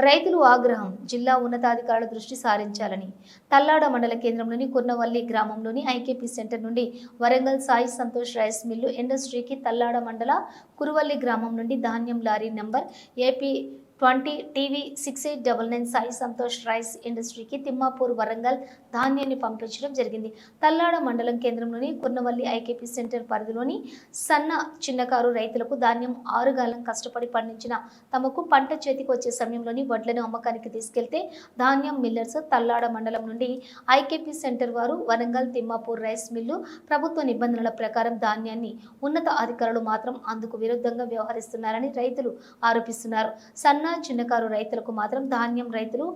రైతులు ఆగ్రహం జిల్లా ఉన్నతాధికారుల దృష్టి సారించాలని. తల్లాడ మండల కేంద్రంలోని కొన్నవల్లి గ్రామంలోని ఐకేపీ సెంటర్ నుండి వరంగల్ సాయి సంతోష్ రైస్ మిల్లు ఇండస్ట్రీకి తల్లాడ మండల కురువల్లి గ్రామం నుండి ధాన్యం lorry number AP twenty TV six eight double nine Sai Santosh rice ఇండస్ట్రీకి తిమ్మాపూర్ వరంగల్ ధాన్యాన్ని పంపించడం జరిగింది. తల్లాడ మండలం కేంద్రంలోని కుర్నవల్లి ఐకేపీ సెంటర్ పరిధిలోని సన్న చిన్నకారు రైతులకు ధాన్యం ఆరుగాలం కష్టపడి పండించిన తమకు పంట చేతికి వచ్చే సమయంలోని వడ్లను అమ్మకానికి తీసుకెళ్తే ధాన్యం మిల్లర్స్ తల్లాడ మండలం నుండి ఐకేపీ సెంటర్ వారు వరంగల్ తిమ్మాపూర్ రైస్ మిల్లు ప్రభుత్వ నిబంధనల ప్రకారం ధాన్యాన్ని ఉన్నత అధికారులు మాత్రం అందుకు విరుద్ధంగా వ్యవహరిస్తున్నారని రైతులు ఆరోపిస్తున్నారు. సన్న చిన్నకారు రైతులకు మాత్రం ధాన్యం రైతులు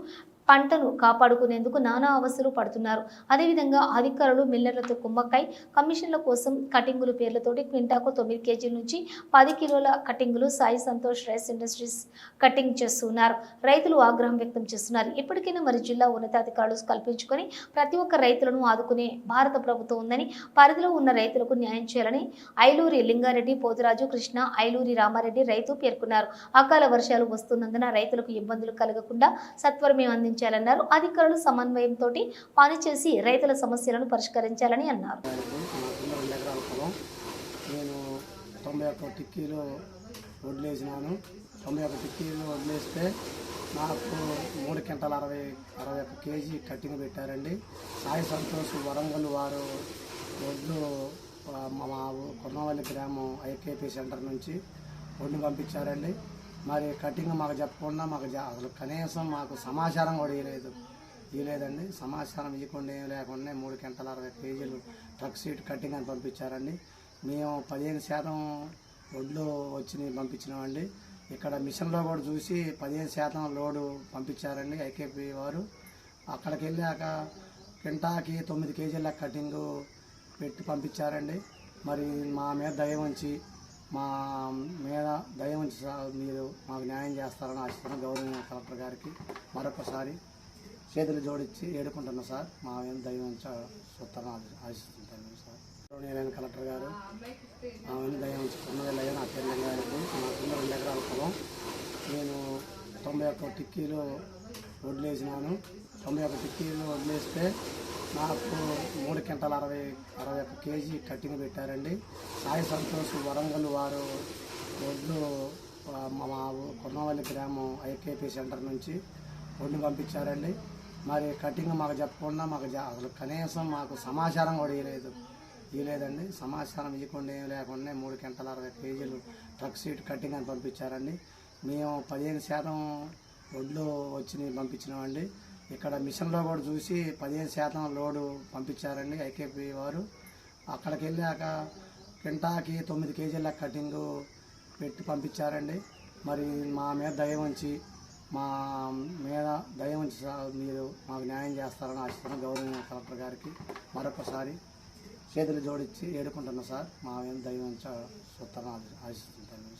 పంటను కాపాడుకునేందుకు నానా అవస్థలు పడుతున్నారు. అదేవిధంగా అధికారులు మిల్లర్లతో కుమ్మక్కై కమిషన్ల కోసం కటింగుల పేర్లతోటి క్వింటాకు తొమ్మిది కేజీల నుంచి పది కిలోల కటింగులు Sai Santosh rice industries cutting చేస్తున్నారు. రైతులు ఆగ్రహం వ్యక్తం చేస్తున్నారు. ఇప్పటికైనా మరి జిల్లా ఉన్నతాధికారులు కల్పించుకొని ప్రతి ఒక్క రైతులను ఆదుకునే భారత ప్రభుత్వం ఉందని పరిధిలో ఉన్న రైతులకు న్యాయం చేయాలని ఐలూరి లింగారెడ్డి పోతురాజు కృష్ణ ఐలూరి రామారెడ్డి రైతు పేర్కొన్నారు. అకాల వర్షాలు వస్తున్నందున రైతులకు ఇబ్బందులు కలగకుండా సత్వరమే అందించాలన్నారు అధికారులు సమన్వయంతో పనిచేసి రైతుల సమస్యలను పరిష్కరించాలని అన్నారు. నేను తొంభై ఒక్క టిక్కీలు వడ్లేసినాను తొంభై ఒక్క టిక్కీలు వడ్లేస్తే నాకు మూడు క్వింటాల అరవై అరవై ఒక్క కేజీ కట్టింగ్ పెట్టారండి. సాయి సంతోష్ వరంగల్ వారు వడ్లు మా మా కొన్నవల్లి గ్రామం ఐకేపీ సెంటర్ నుంచి ఒడ్లు పంపించారండి. మరి కటింగ్ మాకు చెప్పకుండా మాకు అసలు కనీసం మాకు సమాచారం కూడా ఇవ్వలేదు ఇవ్వలేదండి సమాచారం ఇవ్వకుండా ఏం లేకుండా మూడు గంటల అరవై కేజీలు ట్రక్ సీట్ కటింగ్ అని పంపించారండి. మేము పదిహేను శాతం వడ్లు వచ్చి పంపించినామండి. ఇక్కడ మిషన్లో కూడా చూసి పదిహేను శాతం లోడు పంపించారండి ఐకేపీ వారు. అక్కడికి వెళ్ళాక కింటాకి తొమ్మిది కేజీల కటింగు పెట్టి పంపించారండి. మరి మా మీద దయ ఉంచి మా మీద దయ ఉంచి మీరు మాకు న్యాయం చేస్తారని ఆశిస్తున్నాం. గౌరవ కలెక్టర్ గారికి మరొకసారి చేతులు జోడించి ఏడుకుంటున్నాం సార్. మా మీద దయ ఉంచి చూస్తారని ఆశిస్తుంటాను సార్. గౌరవనీయులైన కలెక్టర్ గారు మా మీద దయ ఉంచి కొన్నవేళ్ళ నా గారికి మా నాకున్న రెండు ఎకరాల పొలం నేను తొంభై ఒక్క టిక్కీలు వడ్లేసినాను. తొంభై ఒక్క టిక్కీలు వడ్లేస్తే నాకు మూడు క్వింటాల అరవై అరవై ఒక్క కేజీ కట్టింగ్ పెట్టారండి. సాయి సంతోష్ వరంగల్ వారు వడ్లు మా మా కొన్నవల్లి గ్రామం ఐకేపీ సెంటర్ నుంచి వడ్లు పంపించారండి. మరి కటింగ్ మాకు చెప్పకుండా మాకు అసలు కనీసం మాకు సమాచారం కూడా ఇవ్వలేదు ఇవ్వలేదండి సమాచారం ఇవ్వకుండా ఏం లేకుండా మూడు గంటల అరవై కేజీలు ట్రక్ సీట్ కటింగ్ అని పంపించారండి. మేము పదిహేను శాతం వడ్లు వచ్చినవి పంపించినామండి. ఇక్కడ మిషన్లో కూడా చూసి పదిహేను శాతం లోడు పంపించారండి ఐకేపీ వారు. అక్కడికి వెళ్ళాక కింటాకి తొమ్మిది కేజీల కటింగు పెట్టి పంపించారండి. మరి మా మీద దయ ఉంచి మా మీద దయ ఉంచి మీరు మాకు న్యాయం చేస్తారని ఆశిస్తున్నాం గౌరవ కలెక్టర్ గారికి. మరొకసారి చేతులు జోడించి ఏడుకుంటున్నాం సార్ మా మీద దయ ఉంచి చూస్తారని ఆశిస్తుంటాను